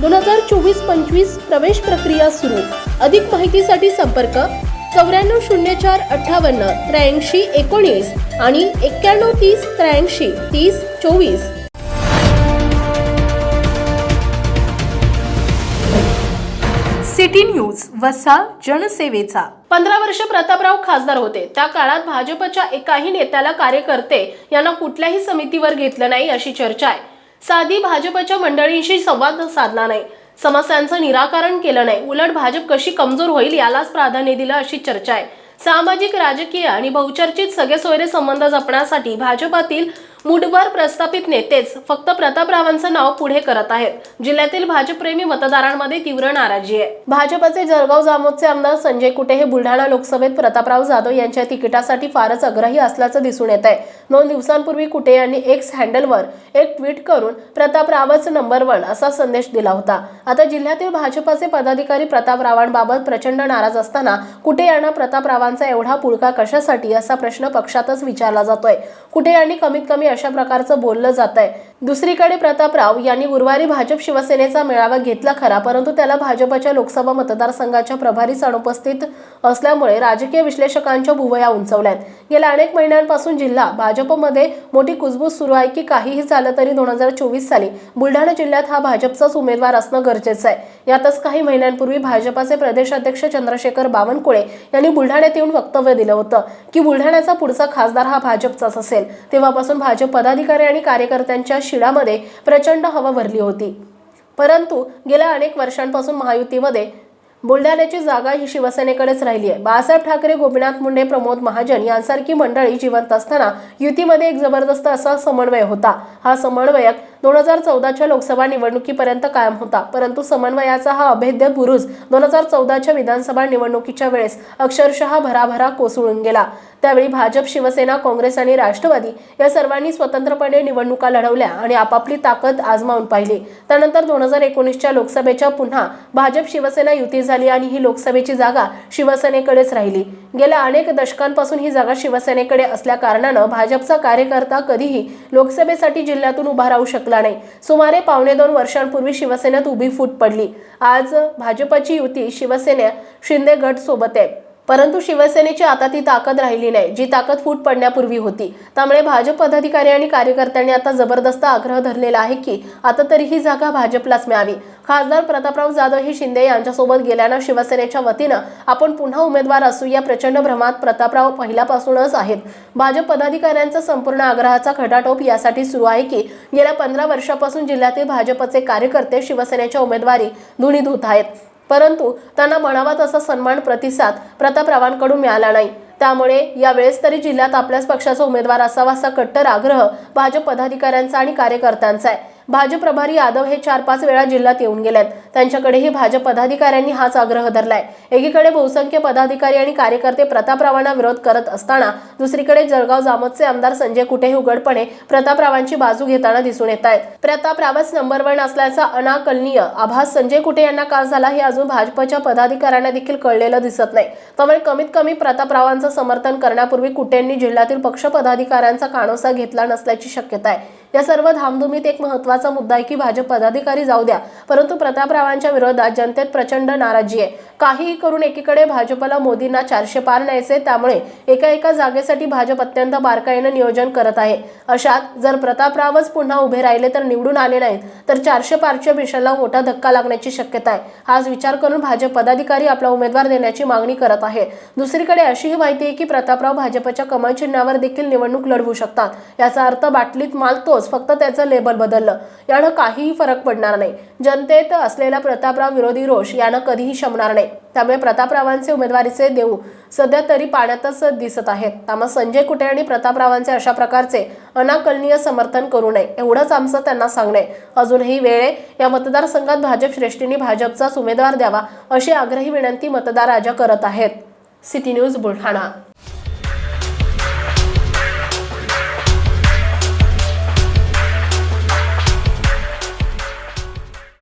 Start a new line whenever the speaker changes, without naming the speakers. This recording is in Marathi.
दोन हजार चोवीस पंचवीस प्रवेश प्रक्रिया सुरू. अधिक माहितीसाठी संपर्क चौऱ्याण्णव शून्य चार अठ्ठावन्न त्र्याऐंशी एकोणीस आणि एक्क्याण्णव तीस त्र्याऐंशी तीस चोवीस. सिटी न्यूज वसा जनसेवेचा. पंधरा वर्ष प्रतापराव खासदार होते. त्या काळात भाजपच्या एकाही नेत्याला कार्यकर्ते यांना कुठल्याही समितीवर घेतलं नाही अशी चर्चा आहे. साधी भाजपच्या मंडळींशी संवाद साधला नाही. समस्यांचं निराकरण केलं नाही. उलट भाजप कशी कमजोर होईल यालाच प्राधान्य दिलं अशी चर्चा आहे. सामाजिक राजकीय आणि बहुचर्चित सगळे सोयरे संबंध जपण्यासाठी भाजपातील मुठभर प्रस्थापित नेतेच फक्त प्रतापरावांचं नाव पुढे करत आहेत. जिल्ह्यातील भाजपप्रेमी मतदारांमध्ये तीव्र नाराजी आहे. भाजपचे जळगाव जामोदचे आमदार संजय कुटे हे बुलढाणा लोकसभेत प्रतापराव जाधव यांच्या तिकिटासाठी फारच आग्रही असल्याचं दिसून येत आहे दोन दिवसांपूर्वी कुटे यांनी एक्स हँडलवर एक ट्विट करून प्रतापरावच नंबर वन असा संदेश दिला होता. आता जिल्ह्यातील भाजपाचे पदाधिकारी प्रतापरावांबाबत प्रचंड नाराज असताना कुटे यांना प्रतापरावांचा एवढा पुळका कशासाठी असा प्रश्न पक्षातच विचारला जातोय. कुटे यांनी कमीत कमी अशा प्रकारचं बोललं जात आहे दुसरीकडे प्रतापराव यांनी गुरुवारी भाजप शिवसेनेचा मेळावा घेतला खरा परंतु त्याला भाजपच्या लोकसभा मतदारसंघाच्या प्रभारीच अनुपस्थित असल्यामुळे राजकीय विश्लेषकांच्या भुवया उंचवल्यात. गेल्या अनेक महिन्यांपासून जिल्हा भाजपमध्ये मोठी कुजबूज सुरू आहे की काहीही झालं तरी दोन हजार चोवीस साली बुलढाणा जिल्ह्यात हा भाजपचाच उमेदवार असणं गरजेचं आहे. यातच काही महिन्यांपूर्वी भाजपाचे प्रदेशाध्यक्ष चंद्रशेखर बावनकुळे यांनी बुलढाण्यात येऊन वक्तव्य दिलं होतं की बुलढाण्याचा पुढचा खासदार हा भाजपचाच असेल. तेव्हापासून भाजप पदाधिकारी आणि कार्यकर्त्यांच्या शिडामध्ये प्रचंड हवा भरली होती. परंतु गेल्या अनेक वर्षांपासून महायुतीमध्ये बुलढाण्याची जागा ही शिवसेनेकडेच राहिली आहे. बाळासाहेब ठाकरे गोपीनाथ मुंडे प्रमोद महाजन यांसारखी मंडळी जिवंत असताना युतीमध्ये एक जबरदस्त असा समन्वय होता. हा समन्वयक दोन हजार चौदाच्या लोकसभा निवडणुकीपर्यंत कायम होता. परंतु समन्वयाचा हा अभेद्य बुरुज दोन हजार चौदाच्या विधानसभा निवडणुकीच्या वेळेस अक्षरशः भराभरा कोसळून गेला. त्यावेळी भाजप शिवसेना काँग्रेस आणि राष्ट्रवादी या सर्वांनी स्वतंत्रपणे निवडणुका लढवल्या आणि आपापली ताकद आजमावून पाहिली. त्यानंतर दोन हजार एकोणीसच्या लोकसभेच्या पुन्हा भाजप शिवसेना युती झाली आणि ही लोकसभेची जागा शिवसेनेकडेच राहिली. गेल्या अनेक दशकांपासून ही जागा शिवसेनेकडे असल्या कारणानं भाजपचा कार्यकर्ता कधीही लोकसभेसाठी जिल्ह्यातून उभा राहू शकला नाही. सुमारे पावणे दोन वर्षांपूर्वी शिवसेनेत उभी फूट पडली. आज भाजपची युती शिवसेना शिंदे गट सोबत आहे. परंतु शिवसेनेची आता ती ताकद राहिली नाही जी ताकद फूट पडण्यापूर्वी होती. त्यामुळे भाजप पदाधिकारी आणि कार्यकर्त्यांनी आता जबरदस्त आग्रह धरलेला आहे की आता तरी ही जागा भाजपलाच मिळावी. खासदार प्रतापराव जाधव ही शिंदे यांच्यासोबत गेल्यानं शिवसेनेच्या वतीनं आपण पुन्हा उमेदवार असू या प्रचंड भ्रमात प्रतापराव पहिल्यापासूनच आहेत. भाजप पदाधिकाऱ्यांचा संपूर्ण आग्रहाचा खटाटोप यासाठी सुरू आहे की गेल्या पंधरा वर्षापासून जिल्ह्यातील भाजपचे कार्यकर्ते शिवसेनेच्या उमेदवारी धुणी धुत आहेत. परंतु त्यांना म्हणावा तसा सन्मान प्रतिसाद प्रतापरावांकडून मिळाला नाही. त्यामुळे यावेळेस तरी जिल्ह्यात आपल्याच पक्षाचा उमेदवार असावा असा कट्टर आग्रह भाजप पदाधिकाऱ्यांचा आणि कार्यकर्त्यांचा आहे. भाजप प्रभारी यादव हे चार पाच वेळा जिल्ह्यात येऊन गेलेत. त्यांच्याकडेही भाजप पदाधिकाऱ्यांनी हाच आग्रह धरलाय. एकीकडे बहुसंख्य पदाधिकारी आणि कार्यकर्ते प्रतापरावांना विरोध करत असताना दुसरीकडे जळगाव जामोदचे आमदार संजय कुटे हे उघडपणे प्रतापरावांची बाजू घेताना दिसून येत आहेत. प्रतापरावच नंबर वन असल्याचा अनाकलनीय आभास संजय कुटे यांना का झाला हे अजून भाजपच्या पदाधिकाऱ्यांना देखील कळलेलं दिसत नाही. त्यामुळे कमीत कमी प्रतापरावांचं समर्थन करण्यापूर्वी कुटेंनी जिल्ह्यातील पक्ष पदाधिकाऱ्यांचा कानोसा घेतला नसल्याची शक्यता आहे. या सर्व धामधुमीत एक महत्त्वाचा मुद्दा आहे की भाजप पदाधिकारी जाऊ द्या. परंतु प्रतापरावांच्या विरोधात जनतेत प्रचंड नाराजी आहे. काहीही करून एकीकडे भाजपला मोदींना चारशे पार न्यायचे त्यामुळे एका एका जागेसाठी भाजप अत्यंत बारकाईनं नियोजन करत आहे. अशात जर प्रतापरावच पुन्हा उभे राहिले तर निवडून आले नाहीत तर चारशे पारच्या मिशनला मोठा धक्का लागण्याची शक्यता आहे. हाच विचार करून भाजप पदाधिकारी आपला उमेदवार देण्याची मागणी करत आहे. दुसरीकडे अशीही माहिती आहे की प्रतापराव भाजपच्या कमळ चिन्हावर देखील निवडणूक लढवू शकतात. याचा अर्थ बाटलीत माल तोच. रोज फक्त त्याचं लेबल बदललं. यानं काहीही फरक पडणार नाही. जनतेत असलेला प्रतापराव विरोधी रोष यानं कधीही शमणार नाही. त्यामुळे प्रतापरावांचे उमेदवारीचे देऊ सध्या तरी पाण्यातच दिसत आहेत. त्यामुळे संजय कुटे आणि प्रतापरावांचे अशा प्रकारचे अनाकलनीय समर्थन करू नये एवढंच आमचं त्यांना सांगणे अजूनही वेळ आहे. या मतदारसंघात भाजप श्रेष्ठींनी भाजपचाच उमेदवार द्यावा अशी आग्रही विनंती मतदार राजा करत आहेत. City news Buldhana.